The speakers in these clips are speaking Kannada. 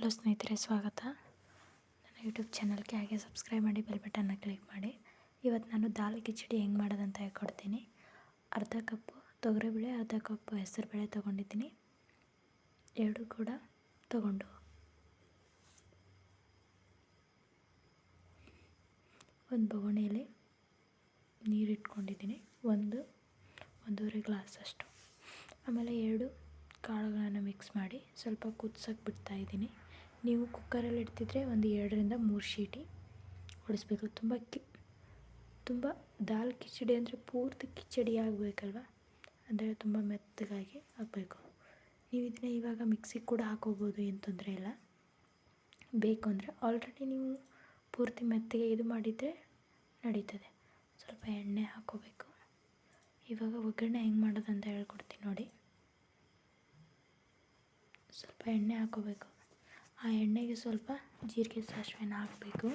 ಹಲೋ ಸ್ನೇಹಿತರೆ, ಸ್ವಾಗತ. ನನ್ನ ಯೂಟ್ಯೂಬ್ ಚಾನಲ್ಗೆ ಹಾಗೆ ಸಬ್ಸ್ಕ್ರೈಬ್ ಮಾಡಿ ಬೆಲ್ ಬಟನ್ನ ಕ್ಲಿಕ್ ಮಾಡಿ. ಇವತ್ತು ನಾನು ದಾಲ್ ಕಿಚಡಿ ಹೆಂಗೆ ಮಾಡೋದಂತ ಹೇಳ್ಕೊಡ್ತೀನಿ. ಅರ್ಧ ಕಪ್ಪು ತೊಗರಿಬೇಳೆ, ಅರ್ಧ ಕಪ್ಪು ಹೆಸರುಬೇಳೆ ತೊಗೊಂಡಿದ್ದೀನಿ. ಎರಡು ಕೂಡ ತಗೊಂಡು. ಒಂದು ಬೊಗಣೆಯಲ್ಲಿ ನೀರಿಟ್ಕೊಂಡಿದ್ದೀನಿ ಒಂದು, ಒಂದೂವರೆ ಗ್ಲಾಸ್ ಅಷ್ಟು. ಆಮೇಲೆ ಎರಡು ಕಾಳುಗಳನ್ನು ಮಿಕ್ಸ್ ಮಾಡಿ ಸ್ವಲ್ಪ ಕುದ್ಸಕ್ಕೆ ಬಿಡ್ತಾ ಇದ್ದೀನಿ. ನೀವು ಕುಕ್ಕರಲ್ಲಿ ಇಡ್ತಿದ್ರೆ ಒಂದು ಎರಡರಿಂದ ಮೂರು ಶೀಟಿ ಹೊಡಿಸ್ಬೇಕು. ತುಂಬ ಕಿ, ತುಂಬ ದಾಲ್ ಕಿಚಡಿ ಅಂದರೆ ಪೂರ್ತಿ ಕಿಚಡಿ ಆಗಬೇಕಲ್ವ? ಅಂದರೆ ತುಂಬ ಮೆತ್ತಗಾಗಿ ಆಗಬೇಕು. ನೀವು ಇದನ್ನ ಇವಾಗ ಮಿಕ್ಸಿಗೆ ಕೂಡ ಹಾಕೋಬೋದು, ಏನು ತೊಂದರೆ ಇಲ್ಲ. ಬೇಕು ಅಂದರೆ ಆಲ್ರೆಡಿ ನೀವು ಪೂರ್ತಿ ಮೆತ್ತಗೆ ಇದು ಮಾಡಿದರೆ ನಡೀತದೆ. ಸ್ವಲ್ಪ ಎಣ್ಣೆ ಹಾಕೋಬೇಕು. ಇವಾಗ ಒಗ್ಗರಣೆ ಹೆಂಗೆ ಮಾಡೋದಂತ ಹೇಳ್ಕೊಡ್ತೀನಿ ನೋಡಿ. ಸ್ವಲ್ಪ ಎಣ್ಣೆ ಹಾಕೋಬೇಕು. ಆ ಎಣ್ಣೆಗೆ ಸ್ವಲ್ಪ ಜೀರಿಗೆ ಸಾಸಿವೆನ ಹಾಕಬೇಕು.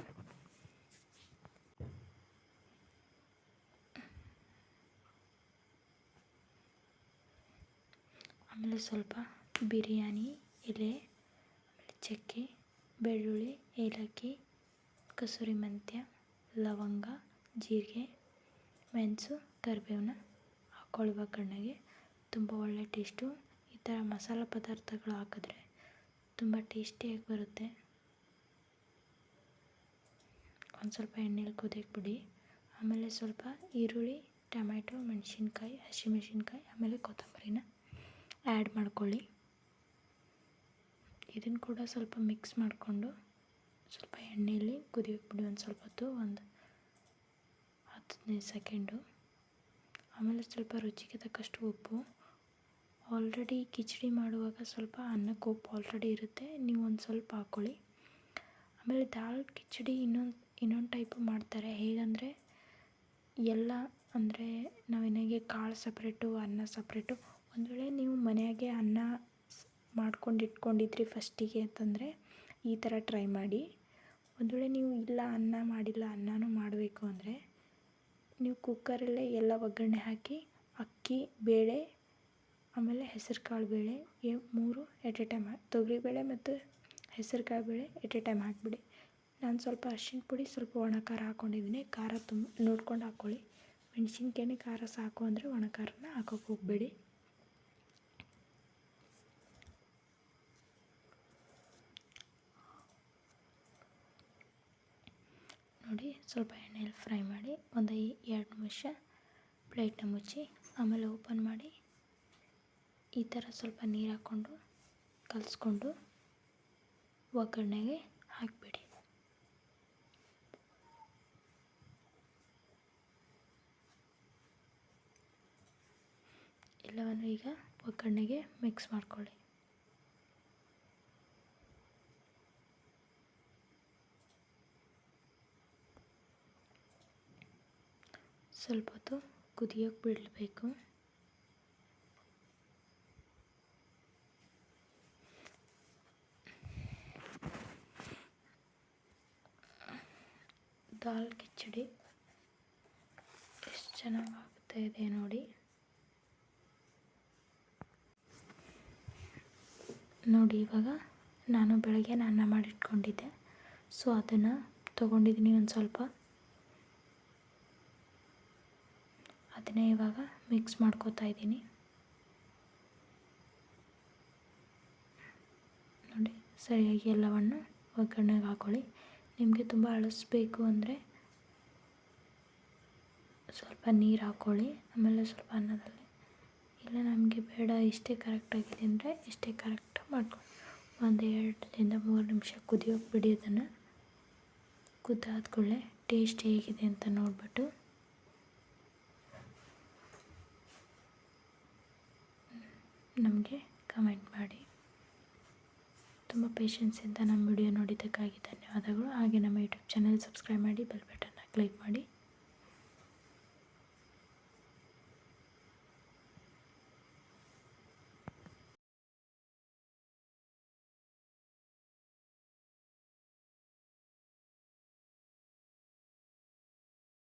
ಆಮೇಲೆ ಸ್ವಲ್ಪ ಬಿರಿಯಾನಿ, ಎಲೆ ಚಕ್ಕೆ, ಬೆಳ್ಳುಳ್ಳಿ, ಏಲಕ್ಕಿ, ಕಸೂರಿ ಮೆಂತ್ಯ, ಲವಂಗ, ಜೀರಿಗೆ, ಮೆಣಸು, ಕರಿಬೇವನ್ನ ಹಾಕ್ಕೊಳ್ಬೇಕು ಕಣ್ಣಿಗೆ. ತುಂಬ ಒಳ್ಳೆ ಟೇಸ್ಟು. ಈ ಥರ ಮಸಾಲೆ ಪದಾರ್ಥಗಳು ಹಾಕಿದ್ರೆ ತುಂಬ ಟೇಸ್ಟಿಯಾಗಿ ಬರುತ್ತೆ. ಒಂದು ಸ್ವಲ್ಪ ಎಣ್ಣೆಲಿ ಕುದಿಯಕ್ಕೆ ಬಿಡಿ ಆಮೇಲೆ ಸ್ವಲ್ಪ ಈರುಳ್ಳಿ, ಟೊಮ್ಯಾಟೊ, ಮೆಣಸಿನ್ಕಾಯಿ ಹಸಿಮೆಣಸಿನ್ಕಾಯಿ ಆಮೇಲೆ ಕೊತ್ತಂಬರಿನ ಆ್ಯಡ್ ಮಾಡ್ಕೊಳ್ಳಿ. ಇದನ್ನು ಕೂಡ ಸ್ವಲ್ಪ ಮಿಕ್ಸ್ ಮಾಡಿಕೊಂಡು ಸ್ವಲ್ಪ ಎಣ್ಣೆಯಲ್ಲಿ ಕುದಿಯೋಕ್ಕೆ ಬಿಡಿ ಒಂದು ಸ್ವಲ್ಪ ಹೊತ್ತು, ಒಂದು ಹದಿನೈದು ಸೆಕೆಂಡು ಆಮೇಲೆ ಸ್ವಲ್ಪ ರುಚಿಗೆ ತಕ್ಕಷ್ಟು ಉಪ್ಪು. ಆಲ್ರೆಡಿ ಕಿಚಡಿ ಮಾಡುವಾಗ ಸ್ವಲ್ಪ ಅನ್ನಕ್ಕೆ ಉಪ್ಪು ಆಲ್ರೆಡಿ ಇರುತ್ತೆ. ನೀವು ಒಂದು ಸ್ವಲ್ಪ ಹಾಕ್ಕೊಳ್ಳಿ ಆಮೇಲೆ ದಾಲ್, ಕಿಚಡಿ ಇನ್ನೊಂದು ಇನ್ನೊಂದು ಟೈಪು ಮಾಡ್ತಾರೆ. ಹೇಗಂದರೆ ಎಲ್ಲ ಅಂದರೆ ನಾವೇನಾಗೆ ಕಾಳು ಸಪ್ರೇಟು ಅನ್ನ ಸಪ್ರೇಟು ಒಂದು ವೇಳೆ ನೀವು ಮನೆಯಾಗೆ ಅನ್ನ ಮಾಡ್ಕೊಂಡು ಇಟ್ಕೊಂಡಿದ್ರಿ ಫಸ್ಟಿಗೆ ಅಂತಂದರೆ ಈ ಥರ ಟ್ರೈ ಮಾಡಿ. ಒಂದು ವೇಳೆ ನೀವು ಇಲ್ಲ ಅನ್ನ ಮಾಡಿಲ್ಲ, ಅನ್ನನೂ ಮಾಡಬೇಕು ಅಂದರೆ ನೀವು ಕುಕ್ಕರಲ್ಲೇ ಎಲ್ಲ ಒಗ್ಗರಣೆ ಹಾಕಿ, ಅಕ್ಕಿ, ಬೇಳೆ ಆಮೇಲೆ ಹೆಸರು ಕಾಳು ಬೇಳೆ ಎ ಮೂರು ಎಟ್ ಎ ಟೈಮ್ ತೊಗರಿಬೇಳೆ ಮತ್ತು ಹೆಸರು ಕಾಳು ಬೇಳೆ ಎಟ್ ಎ ಟೈಮ್ ಹಾಕಿಬಿಡಿ. ನಾನು ಸ್ವಲ್ಪ ಅರ್ಶಿಣ ಪುಡಿ, ಸ್ವಲ್ಪ ಒಣ ಖಾರ ಹಾಕ್ಕೊಂಡಿದ್ದೀನಿ ಖಾರ ತುಂಬ ನೋಡ್ಕೊಂಡು ಹಾಕ್ಕೊಳ್ಳಿ ಮೆಣಸಿನ್ಕಾಯಿ ಖಾರ ಸಾಕು ಅಂದರೆ ಒಣ ಖಾರನ ಹಾಕೋಕೆ ಹೋಗಬೇಡಿ. ನೋಡಿ, ಸ್ವಲ್ಪ ಎಣ್ಣೆಯಲ್ಲಿ ಫ್ರೈ ಮಾಡಿ ಒಂದು ಎರಡು ನಿಮಿಷ ಪ್ಲೇಟ್ನ ಮುಚ್ಚಿ ಆಮೇಲೆ ಓಪನ್ ಮಾಡಿ ಈ ಥರ ಸ್ವಲ್ಪ ನೀರು ಹಾಕ್ಕೊಂಡು, ಕಲಿಸ್ಕೊಂಡು ಒಗ್ಗರಣೆಗೆ ಹಾಕಿಬಿಡಿ. ಎಲ್ಲವನ್ನು ಈಗ ಒಗ್ಗರಣೆಗೆ ಮಿಕ್ಸ್ ಮಾಡ್ಕೊಳ್ಳಿ. ಸ್ವಲ್ಪ ಹೊತ್ತು ಕುದಿಯೋಕ್ಕೆ ಬಿಡಬೇಕು. ದಾಲ್ ಕಿಚಡಿ. ಎಷ್ಟು ಚೆನ್ನಾಗಿ ಆಗ್ತಾ ಇದೆ ನೋಡಿ. ನೋಡಿ ಇವಾಗ ನಾನು ಬೆಳಗ್ಗೆ ಅನ್ನ ಮಾಡಿಟ್ಕೊಂಡಿದ್ದೆ. ಸೊ ಅದನ್ನು ತೊಗೊಂಡಿದ್ದೀನಿ ಒಂದು ಸ್ವಲ್ಪ. ಅದನ್ನೇ ಇವಾಗ ಮಿಕ್ಸ್ ಮಾಡ್ಕೋತಾ ಇದ್ದೀನಿ. ನೋಡಿ, ಸರಿಯಾಗಿ ಎಲ್ಲವನ್ನು ಒಗ್ಗರಣೆಗೆ ಹಾಕೊಳ್ಳಿ. ನಿಮಗೆ ತುಂಬ ಅಳಿಸ್ಬೇಕು ಅಂದರೆ ಸ್ವಲ್ಪ ನೀರು ಹಾಕ್ಕೊಳ್ಳಿ ಆಮೇಲೆ ಸ್ವಲ್ಪ ಅನ್ನದಲ್ಲಿ. ಇಲ್ಲ, ನಮಗೆ ಬೇಡ, ಇಷ್ಟೇ ಕರೆಕ್ಟಾಗಿದೆ ಅಂದರೆ ಇಷ್ಟೇ ಕರೆಕ್ಟ್ ಮಾಡ್ಕೊಳ್ಳಿ. ಒಂದು ಎರಡರಿಂದ ಮೂರು ನಿಮಿಷ ಕುದಿಯೋಕೆ ಬಿಡಿ ಅದನ್ನು. ಕುದ್ದಾದ್ಕೊಳ್ಳೆ ಟೇಸ್ಟ್ ಹೇಗಿದೆ ಅಂತ ನೋಡಿಬಿಟ್ಟು. ನಮಗೆ ಕಮೆಂಟ್ ಮಾಡಿ. ತುಂಬ ಪೇಷನ್ಸಿಂದ ನಮ್ಮ ವಿಡಿಯೋ ನೋಡಿದ್ದಕ್ಕಾಗಿ ಧನ್ಯವಾದಗಳು. ಹಾಗೆ ನಮ್ಮ ಯೂಟ್ಯೂಬ್ ಚಾನಲ್ ಸಬ್ಸ್ಕ್ರೈಬ್ ಮಾಡಿ ಬೆಲ್ ಬಟನ್ನ ಕ್ಲಿಕ್ ಮಾಡಿ.